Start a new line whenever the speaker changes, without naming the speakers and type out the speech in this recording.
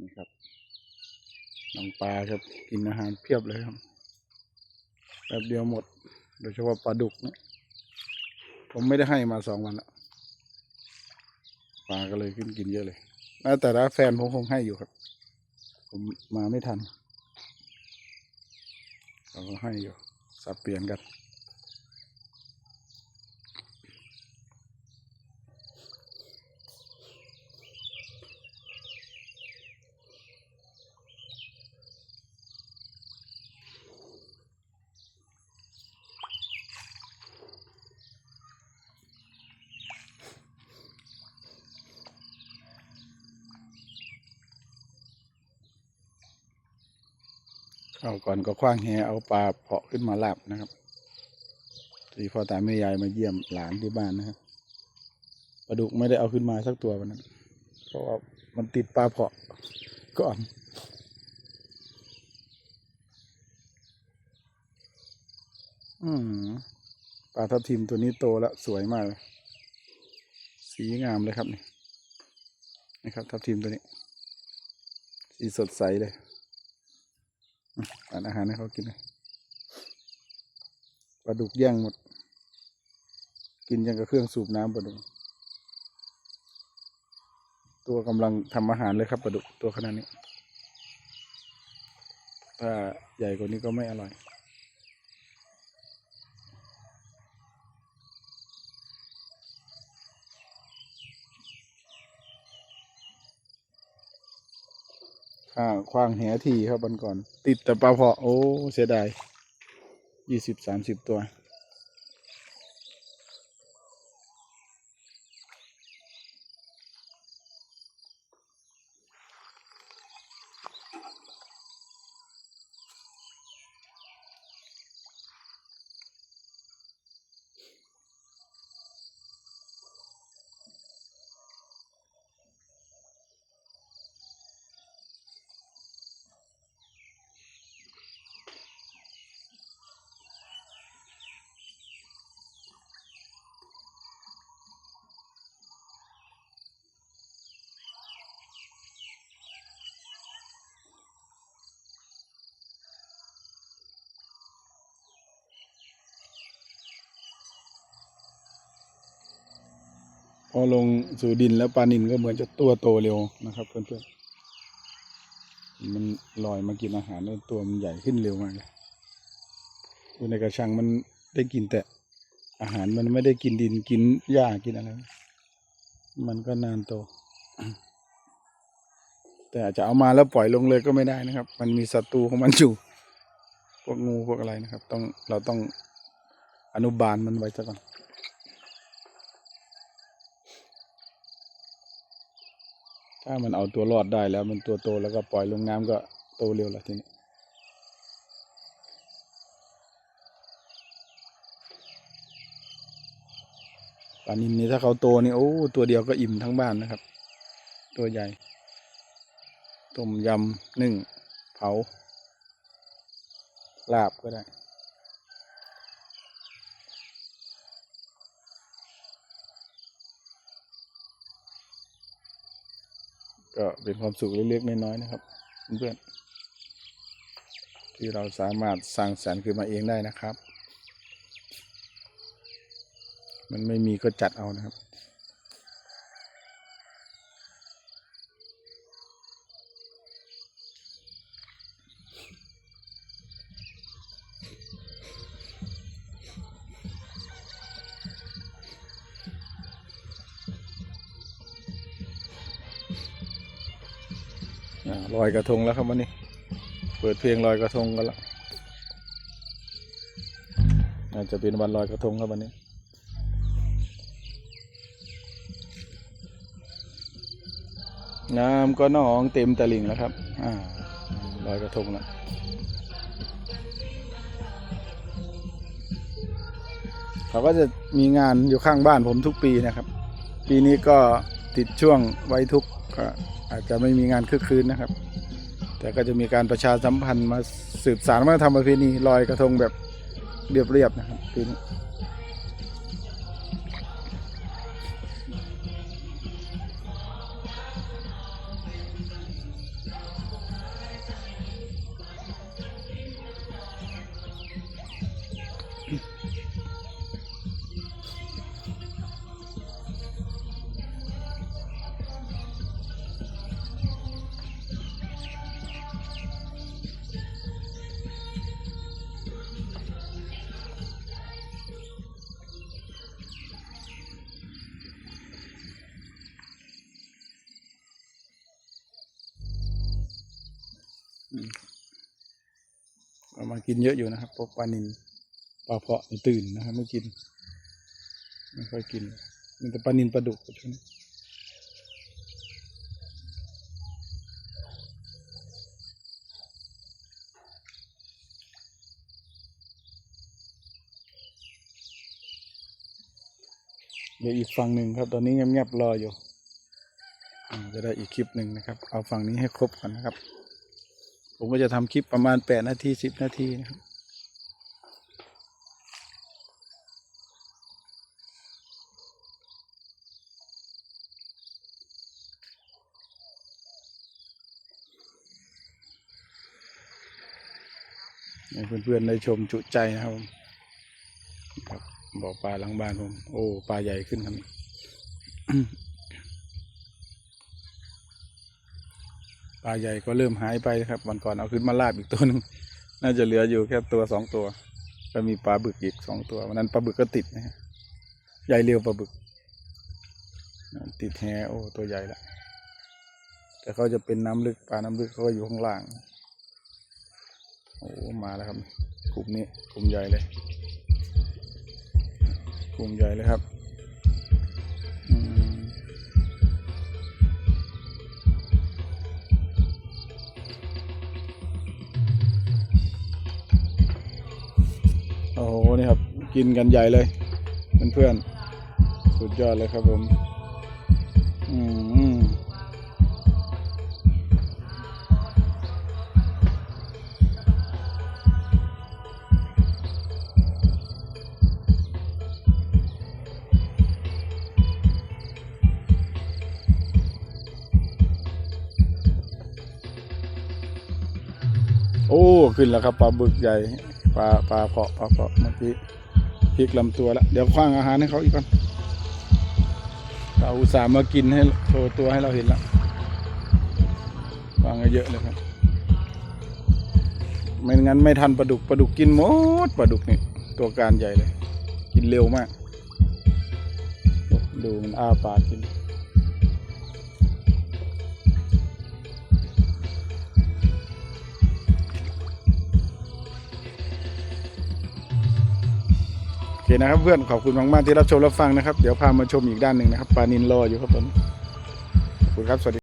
นี่ครับน้องปลาครับกินอาหารเพียบเลยครับแป๊บเดียวหมด โดยเฉพาะปลาดุกเนี่ยผมไม่ได้ให้มาสองวันแล้วปลาก็เลยขึ้นกินเยอะเลยแล้วแต่ละแฟนผมคงให้อยู่ครับ ผมมาไม่ทันเราก็ให้อยู่สับเปลี่ยนกัน เข้าก่อนก็คว้างแหเอาปลาเพาะขึ้นมาลาบนะครับที่พ่อตาแม่ยายมาเยี่ยมหลานที่บ้านนะครับปลาดุกไม่ได้เอาขึ้นมาสักตัววันนั้นเพราะว่ามันติดปลาเพาะก่อนอืมปลาทับทิมตัวนี้โตแล้วสวยมากเลยสีงามเลยครับนี่นะครับ ทับทิมตัวนี้ สีสดใสเลย ตัดอาหารให้เขากินเลยปลาดุกแย่งหมด กินยังกับเครื่องสูบน้ำปลาดุก ตัวกำลังทำอาหารเลยครับปลาดุกตัวขนาดนี้ ถ้าใหญ่กว่านี้ก็ไม่อร่อย ข้าคว้างแหทีครับวันก่อน ติดแต่ปลาเพาะโอ้ เสียดายยี่สิบสามสิบตัว พอลงสู่ดินแล้วปลานินก็เหมือนจะตัวโตเร็วนะครับเพื่อนๆมันลอยมากินอาหารแล้วตัวมันใหญ่ขึ้นเร็วมากเลยอยู่ในกระชังมันได้กินแต่อาหารมันไม่ได้กินดินกินหญ้ากินอะไร มันก็นานโต แต่อาจจะเอามาแล้วปล่อยลงเลยก็ไม่ได้นะครับ มันมีศัตรูของมันอยู่ พวกงูพวกอะไรนะครับ ต้องเราต้องอนุบาลมันไว้ซะก่อน ถ้ามันเอาตัวรอดได้แล้วมันตัวโตแล้วก็ปล่อยลงน้ำก็โตเร็วละทีนี้ปลานินนี่ถ้าเขาโตนี่โอ้ตัวเดียวก็อิ่มทั้งบ้านนะครับ ตัวใหญ่ต้มยำนึ่ง เผาลาบก็ได้ ก็เป็นความสุขเล็กๆน้อยๆนะครับเพื่อนๆที่เราสามารถสร้างสรรค์ขึ้นมาเองได้นะครับ มันไม่มีก็จัดเอานะครับ ลอยกระทงแล้วครับวันนี้ เปิดเพลงลอยกระทงกันแล้วอาจะเป็นวันลอยกระทงครับวันนี้น้ำก็น้องเต็มตะลิ่งแล้วครับ อ่าลอยกระทงแล้วเขาก็จะมีงานอยู่ข้างบ้านผมทุกปีนะครับ ปีนี้ก็ติดช่วงไว้ทุกข์ก็ อาจจะไม่มีงานคึกคืนนะครับ แต่ก็จะมีการประชาสัมพันธ์มาสืบสารวัฒนธรรมประเพณีลอยกระทงแบบเรียบๆนะครับปีนี้ มากินเยอะอยู่นะครับพวกปลานินปลาเพาะตื่นนะครับไม่กิน ไม่ค่อยกินมีแต่ปลานินปลาดุกช่วงนี้เดี๋ยวอีกฝั่งหนึ่งครับ ตอนนี้เงียบๆรออยู่จะได้อีกคลิปหนึ่งนะครับ เอาฝั่งนี้ให้ครบก่อนนะครับ ผมก็จะทำคลิปประมาณแปดนาทีสิบนาทีนะครับให้เพื่อนๆได้ชมจุใจนะครับครับบ่อปลาหลังบ้านผม โอ้ ปลาใหญ่ขึ้นครับ ปลาใหญ่ก็เริ่มหายไปนะครับ วันก่อนเอาขึ้นมาลาบอีกตัวหนึงน่าจะเหลืออยู่แค่ตัวสองตัว ก็มีปลาบึกอีกสองตัว วันนั้นปลาบึกก็ติดนะฮะใหญ่เร็วปลาบึก ติดแฮโอ้ตัวใหญ่ละแต่เขาจะเป็นน้ำลึกปลาน้ำลึกเขาก็อยู่ข้างล่าง โอ้มาแล้วครับกลุ่มนี้กลุ่มใหญ่เลย กลุ่มใหญ่เลยครับ กินกันใหญ่เลยเพื่อนๆสุดยอดเลยครับผมอืมโอ้ ขึ้นแล้วครับปลาบึกใหญ่ปลาปลาเพาะปลาเพาะเมื่อกี้ พลิกลำตัวแล้วเดี๋ยวคว้างอาหารให้เขาอีกก่อนเราอุตส่าห์มากินให้โชว์ตัวให้เราเห็นแล้ววางเยอะเลยครับ ไม่งั้นไม่ทันปลาดุกปลาดุกกินหมดปลาดุกนี่ตัวการใหญ่เลย กินเร็วมาก ดูมันอ้าปากกิน คนะครับเพื่อนขอบคุณมากๆที่รับชมรับฟังนะครับ เดี๋ยวพามาชมอีกด้านหนึ่งนะครับปลานินรออยู่ครับผมขอบคุณครับสวัสดี